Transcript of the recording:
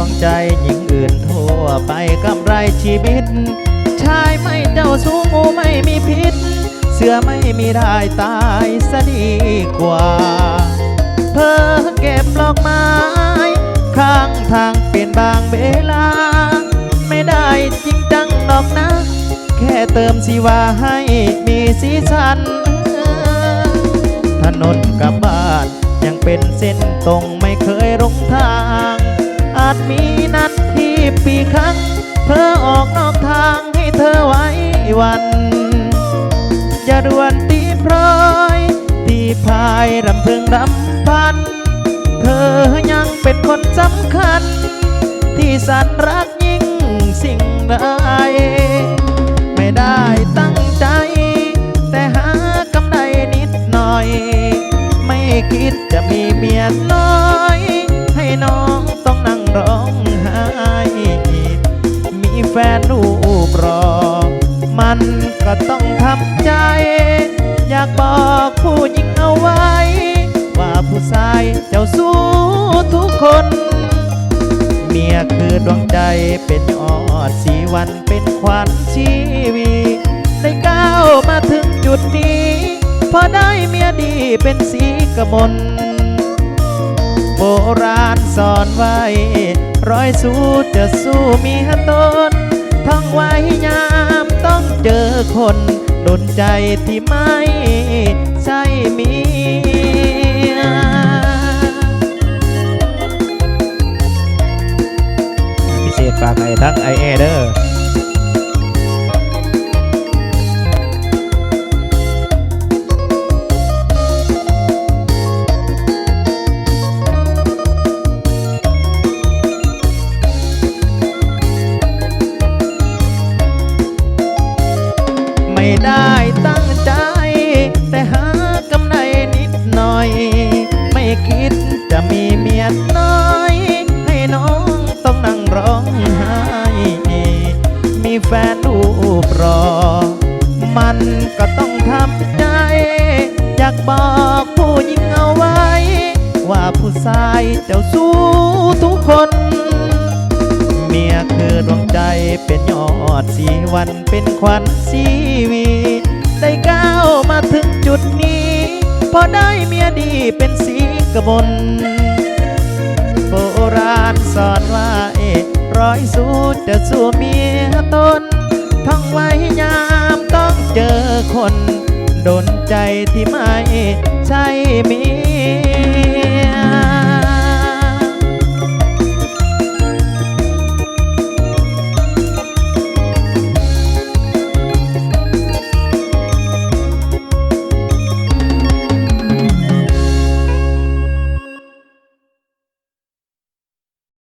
วงใจหญิงอื่นทั่วไปกำไรชีวิต ชายไม่เจ้าสู้งูไม่มีพิษ เสือไม่มีได้ตายซะดีกว่า เพ้อเก็บดอกไม้ ข้างทางเป็นบางเวลา ไม่ได้จริงจังดอกนะ แค่เติมสีว่าให้มีสีสัน ถนนกับบ้านยังเป็นเส้นตรงไม่เคยลงทางาจมีนัดที่ปีครั้งเพื่อออกนอกทางให้เธอไว้วัน อย่าด่วนตีพร้อย ตีพายรำพึงรำพัน เธอยังเป็นคนสำคัญ ที่สันรักยิ่งสิ่งใดไม่ได้ตั้งใจ แต่หากำไรนิดหน่อย ไม่คิดจะมีเมียน้อยันก็ต้องทำใจ อยากบอกผู้หญิงเอาไว้ ว่าผู้ชายเจ้าสู้ทุกคน เมียคือดวงใจเป็นยอดสีวันเป็นขวัญชีวีได้ก้าวมาถึงจุดนี้ พอได้เมียดีเป็นสีกมลโบราณสอนไว้ ร้อยสู้จะสู้เมียตนท่องไว้ยา ต้องเจอคนโดนใจที่ไม่ใช่เมียพิเศษฝากไอ้ทั้งไอเอเดอ ไม่ได้ตั้งใจ แต่หากำไรนิดหน่อย ไม่คิดจะมีเมียน้อย ให้น้องต้องนั่งร้องไห้ มีแฟนรูปรอ มันก็ต้องทำใจ อยากบอกผู้หญิงเอาไว้ ว่าผู้ชายเจ้าสู้ทุกคน เมียคือดวงใจเป็น ดสีวันเป็นขวัญชีวีได้ก้าวมาถึงจุดนี้ พอได้เมียดีเป็นสีกบลโบราณสอนว่าเอ๊ะร้อยสู้จะสู้เมียตนท่องไว้ยามต้องเจอคน โดนใจที่ไม่ใช่เมีย